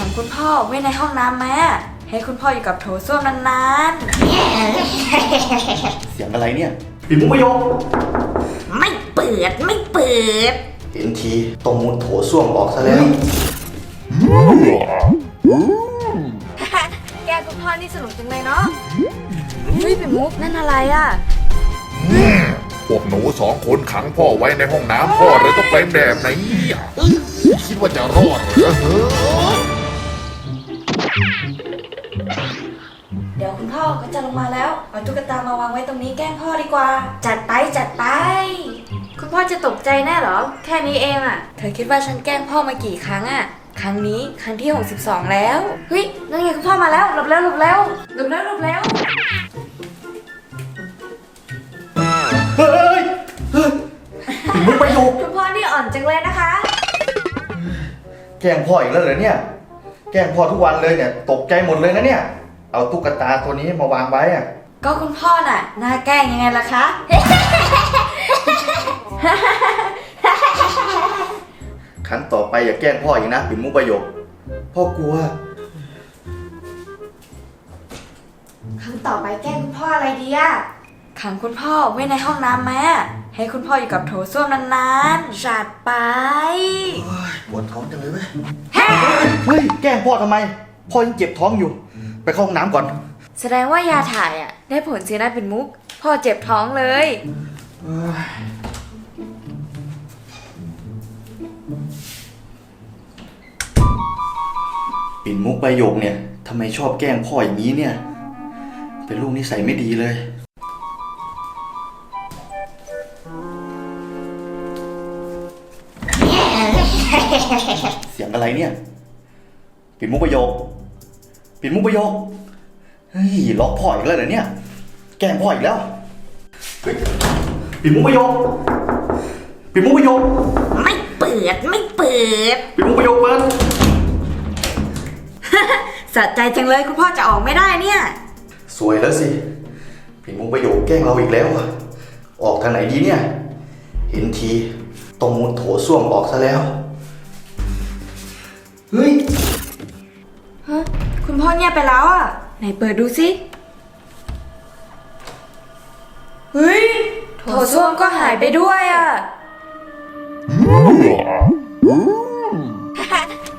ขังคุณพ่อไว้ในห้องน้ำแม่ให้คุณพ่ออยู่กับโถส้วมนานเสียงอะไรเนี่ยปิดมุกประโยคไม่เปิดไม่เปิด เห็นทีต้องมุดโถส้วมออกซะแล้วๆแกคุณพ่อนี่สนุกจังเลยเนาะเฮ้ยเป็นมุกนั่นอะไรอะ พวกหนูสองคนขังพ่อไว้ในห้องน้ำพ่อเลยต้องเป็นแบบไหนเนี่ยเอ้ยคิดว่าจะรอดเหรอเฮ้อ เดี๋ยวคุณพ่อก็จะลงมาแล้ว เอาตุ๊กตามาวางไว้ตรงนี้แกล้งพ่อดีกว่า จัดไปจัดไป คุณพ่อจะตกใจแน่เหรอ แค่นี้เองอะเธอคิดว่าฉันแกล้งพ่อมากี่ครั้งอะครั้งนี้ครั้งที่ 62 แล้ว เฮ้ยนั่นไงคุณพ่อมาแล้วหลบแล้วหลบแล้วหลบแล้วหลบแล้วเฮ้ยเฮ้ยปิดมุกประโยคคุณพ่อนี่อ่อนจังเลยนะคะ แกล้งพ่ออีกแล้วเหรอเนี่ย แกล้งพ่อทุกวันเลยเนี่ย ตกใจหมดเลยนะเนี่ย เอาตุ๊กตาตัวนี้มาวางไว้อะก็คุณพ่อน่ะน่าแกล้งยังไงล่ะคะ ครั้งต่อไปอย่าแกล้งพ่ออีกนะปิดมุกประโยค พ่อกลัว ครั้งต่อไปแกล้งคุณพ่ออะไรดีอะขังคุณพ่อไว้ในห้องน้ำแม่ให้คุณพ่ออยู่กับโถส้วมนานๆจัดไป ปวดท้องจังเลยเว้ย เฮ้ย แกล้งพ่อทำไม พ่อยังเจ็บท้องอยู่ ไปเข้าห้องน้ำก่อน แสดงว่ายาถ่ายอะ ได้ผลสินะเป็นมุก พ่อเจ็บท้องเลย ปิ่นมุกประโยคเนี่ยทำไมชอบแกล้งพ่ออย่างนี้เนี่ย เป็นลูกนิสัยไม่ดีเลย เสียงอะไรเนี่ย ปิ่นมุกประโยค ปิ่นมุกประโยค เฮ้ยล็อกพ่ออีกแล้วเหรอเนี่ย แกล้งพ่ออีกแล้วเฮ้ยปิ่นมุกประโยค ปิ่นมุกประโยค ไม่เปิดไม่เปิด ปิ่นมุกประโยคเปิด สะใจจังเลยคุณพ่อจะออกไม่ได้เนี่ย สวยแล้วสิผิดมุกประโยคแกล้งเราอีกแล้วอะออกทางไหนดีเนี่ย เห็นที ต้องมุดโถส้วมออกซะแล้ว คุณพ่อเงียบไปแล้วอะ ไหนเปิดดูสิเฮ้ยโถส้วมก็หายไปด้วยอะ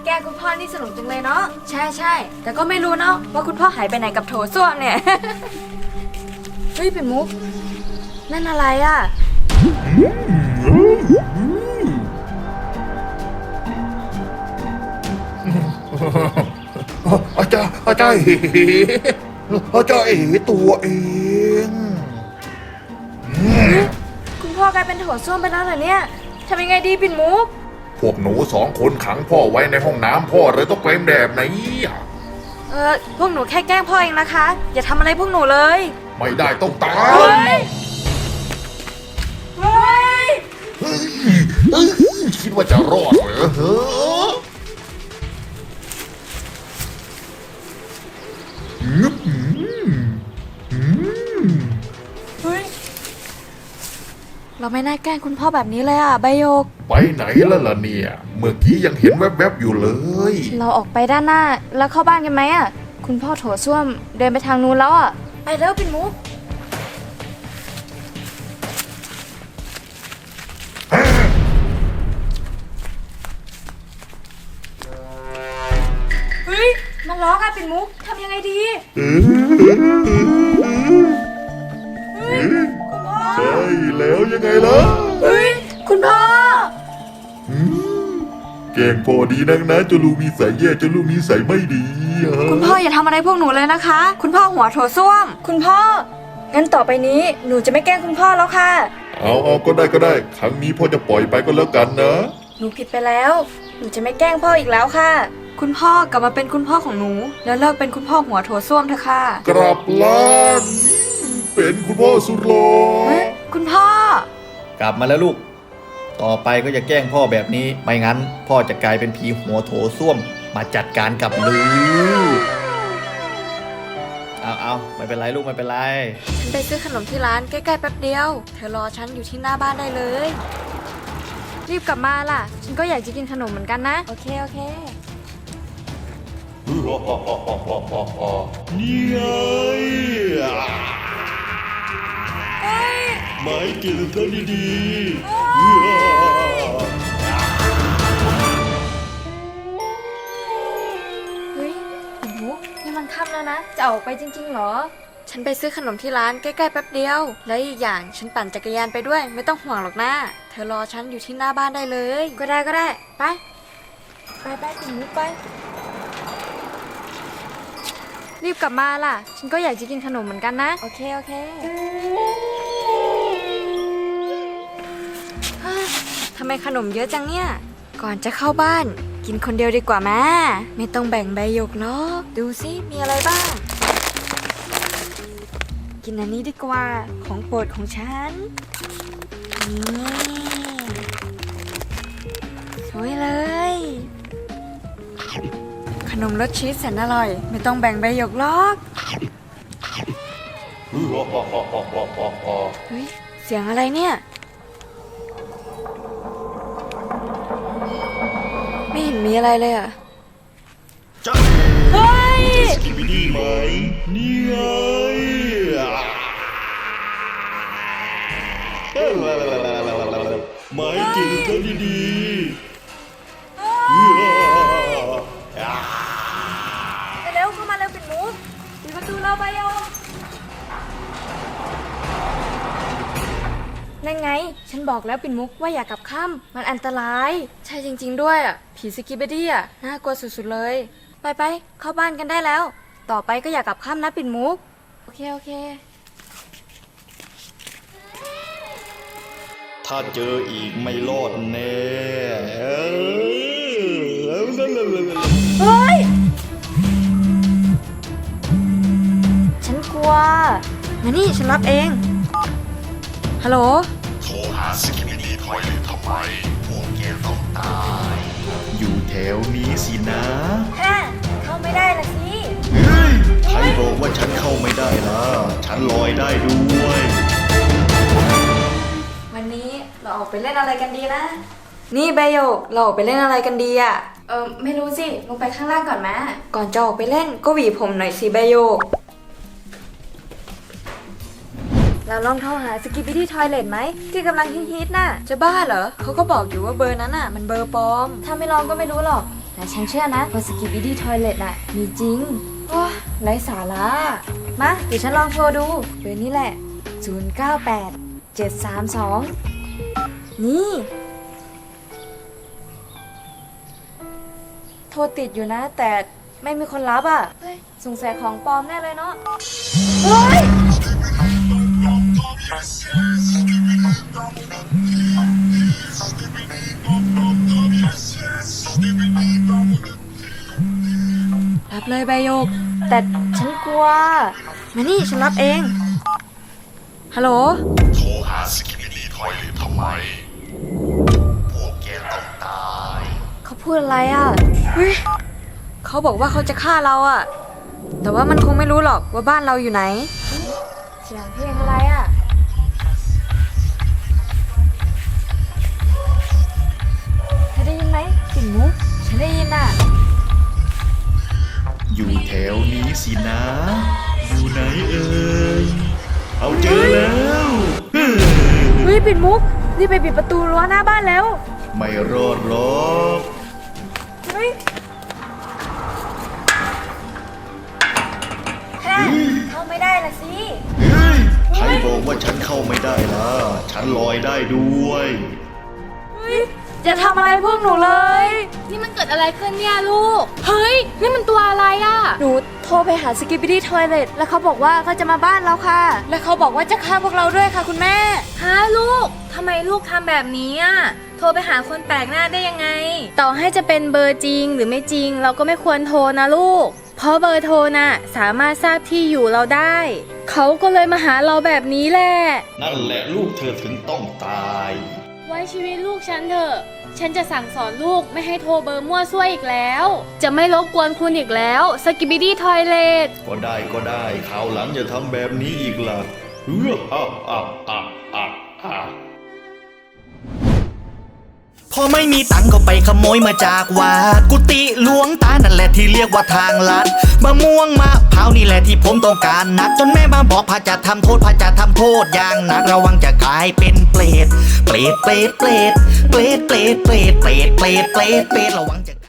แกคุณพ่อนี่สนุกจังเลยเนาะ ใช่ใช่ แต่ก็ไม่รู้เนาะว่าคุณพ่อหายไปไหนกับโถส้วมเนี่ย เฮ้ยเป็นมุก นั่นอะไรอะ อาจารย์อาจารย์เอ๋อาจารย์เอ๋ตัวเองคุณพ่อกลายเป็นโถส้วมไปแล้วเหรอเนี่ยทำยังไงดีปิ่นมุก พวกหนูสองคนขังพ่อไว้ในห้องน้ำพ่อเลยต้องเป็นแบบไหนเนี่ยเออพวกหนูแค่แกล้งพ่อเองนะคะ อย่าทำอะไรพวกหนูเลย ไม่ได้ต้องตาเฮ้ยยเฮ้ยเฮ้ยเฮ้ย คิดว่าจะรอดเหรอ เฮ้ออืมอืมอืมเฮ้ย เราไม่น่าแกล้งคุณพ่อแบบนี้เลยอะ ใบโยก ไปไหนแล้วล่ะเนี่ย เมื่อกี้ยังเห็นแวบๆอยู่เลย เราออกไปด้านหน้าแล้วเข้าบ้านกันไหมอะ คุณพ่อโถส้วมเดินไปทางนู้นแล้วอะ ไปแล้วปิ่นมุก ปิ่นมุกทำยังไงดีเฮ้ยคุณพ่อใช่แล้วยังไงล่ะเฮ้ยคุณพ่อเก่งพอดีนักนะเจะลูกมีสายแย่เจะลูกมีสายไม่ดีฮะคุณพ่ออย่าทำอะไรพวกหนูเลยนะคะ คุณพ่อหัวโถส้วม คุณพ่องั้นต่อไปนี้หนูจะไม่แกล้งคุณพ่อแล้วค่ะ เอาเอาก็ได้ก็ได้ ครั้งนี้พ่อจะปล่อยไปก็แล้วกันนะ หนูผิดไปแล้ว หนูจะไม่แกล้งพ่ออีกแล้วค่ะ คุณพ่อกลับมาเป็นคุณพ่อของหนู แล้วเลิกเป็นคุณพ่อหัวโถส้วมเถอะค่ะ กลับล้านเป็นคุณพ่อสุดหล่อเฮ้ยคุณพ่อ กลับมาแล้วลูก ต่อไปก็จะแกล้งพ่อแบบนี้ ไม่งั้น พ่อจะกลายเป็นผีหัวโถส้วม มาจัดการกับลือเอาเอาไม่เป็นไรลูกไม่เป็นไร ฉันไปซื้อขนมที่ร้านใกล้ๆแป๊บเดียว เธอรอฉันอยู่ที่หน้าบ้านได้เลย รีบกลับมาล่ะ ฉันก็อยากจะกินขนมเหมือนกันนะ โอเค โอเค นี่ไงไม่กินซะดีๆเฮ้ยหนมุกนี่มันค่ำแล้วนะ จะออกไปจริงๆเหรอ ฉันไปซื้อขนมที่ร้านใกล้ๆแป๊บเดียว แล้วอีกอย่างฉันปั่นจักรยานไปด้วย ไม่ต้องห่วงหรอกนะ เธอรอฉันอยู่ที่หน้าบ้านได้เลย ก็ได้ก็ได้ ไป ไปไปปิ่นมุกไป รีบกลับมาล่ะ ฉันก็อยากจะกินขนมเหมือนกันนะ โอเค โอเคเฮ้ยทำไมขนมเยอะจังเนี่ย ก่อนจะเข้าบ้าน กินคนเดียวดีกว่าแม่ไม่ต้องแบ่งใบหยกหรอกดูสิมีอะไรบ้าง กินอันนี้ดีกว่าของโปรดของฉัน นี่ สวยเลย ขนมรสชีสแสนอร่อย ไม่ต้องแบ่งใบหยกหรอกเฮ้ยเสียงอะไรเนี่ย ไม่เห็นมีอะไรเลยอะจ๊ะเฮ้ยกินไม่ดีไหมนี่ไงไม่กินซะดีๆ ปิดประตูเราไปยอนั่นไง ฉันบอกแล้วปิ่นมุกว่าอย่ากลับค่ำมันอันตราย ใช่จริง ๆ ด้วยอะ ผีสกิบดี้อะ น่ากลัวสุดๆเลย ไปไปๆเข้าบ้านกันได้แล้ว ต่อไปก็อย่ากลับค่ำนะปิ่นมุก โอเค โอเค ถ้าเจออีกไม่รอดแน่เฮ้ย มานี่ฉันรับเอง ฮัลโหล โทรหาสกิมิดีทอยเลยทำไม พวกแกต้องตาย อยู่แถวนี้สินะฮะเข้าไม่ได้ละสิ เฮ้ย ใครบอกว่าฉันเข้าไม่ได้ล่ะ ฉันลอยได้ด้วย วันนี้เราออกไปเล่นอะไรกันดีนะ นี่ใบโยกเราออกไปเล่นอะไรกันดีอะเออไม่รู้สิ ลงไปข้างล่างก่อนมะก่อนจะออกไปเล่นก็หวีผมหน่อยสิใบโยก เราลองโทรหาสกิปปี้ที่ทอยเลทไหม ที่กำลังฮิตๆน่ะ จะบ้าเหรอเขาก็บอกอยู่ว่าเบอร์นั้นน่ะ มันเบอร์ปลอม ถ้าไม่ลองก็ไม่รู้หรอก แต่ฉันเชื่อนะว่าสกิปปี้ที่ทอยเลทน่ะ มีจริงว้าไร้สาระมาเดี๋ยวฉันลองโทรดูเบอร์นี้แหละ 098 732 นี่ โทรติดอยู่นะ แต่ไม่มีคนรับอะสงสัยของปลอมแน่เลยเนาะ รับเลยใบโยก แต่ฉันกลัว มานี่ฉันรับเอง ฮัลโหล โทรหาสกิมิดีทอยเลยทำไม พวกแกต้องตาย เขาพูดอะไรอะเฮ้ยเขาบอกว่าเขาจะฆ่าเราอะ แต่ว่ามันคงไม่รู้หรอกว่าบ้านเราอยู่ไหน เสียงเพลงอะไรอะ เฮ้ยปิ่นมุกรีบไปปิดประตูรั้วหน้าบ้านแล้ว ไม่รอดหรอกเฮ้ยแค่เข้าไม่ได้ละสิ เฮ้ยใครบอกว่าฉันเข้าไม่ได้ล่ะ ฉันลอยได้ด้วย จะทำอะไรพวกหนูเลย นี่มันเกิดอะไรขึ้นเนี่ยลูก เฮ้ย นี่มันตัวอะไรอะหนูโทรไปหาสกิปปี้ดี้ทอยเลทแล้วเขาบอกว่าเขาจะมาบ้านเราค่ะ และเขาบอกว่าจะฆ่าพวกเราด้วยค่ะคุณแม่ ฮะลูก ทำไมลูกทำแบบนี้อะโทรไปหาคนแปลกหน้าได้ยังไง ต่อให้จะเป็นเบอร์จริงหรือไม่จริง เราก็ไม่ควรโทรนะลูก เพราะเบอร์โทรน่ะสามารถทราบที่อยู่เราได้ เขาก็เลยมาหาเราแบบนี้แหละ นั่นแหละลูกเธอถึงต้องตาย ไว้ชีวิตลูกฉันเถอะ ฉันจะสั่งสอนลูกไม่ให้โทรเบอร์มั่วซั่วอีกแล้ว จะไม่รบกวนคุณอีกแล้วสกิบิดี้ทอยเลตก็ได้ก็ได้ข่าวหลังอย่าทำแบบนี้อีกล่ะเอื้ออ่อ่อ่อ่พอไม่มีตังก็ไปขโมยมาจากวัดกุฏิหลวงตานั่นแหละที่เรียกว่าทางลัดมะม่วงมะพร้าวนี่แหละที่ผมต้องการนักจนแม่มาบอกพระจะทำโทษพระจะทำโทษอย่างนักระวังจะกลายเป็น เปรตเปรตเปรตเปรตเปรตเปรตเปรตเปรตเปรตเประวังจะ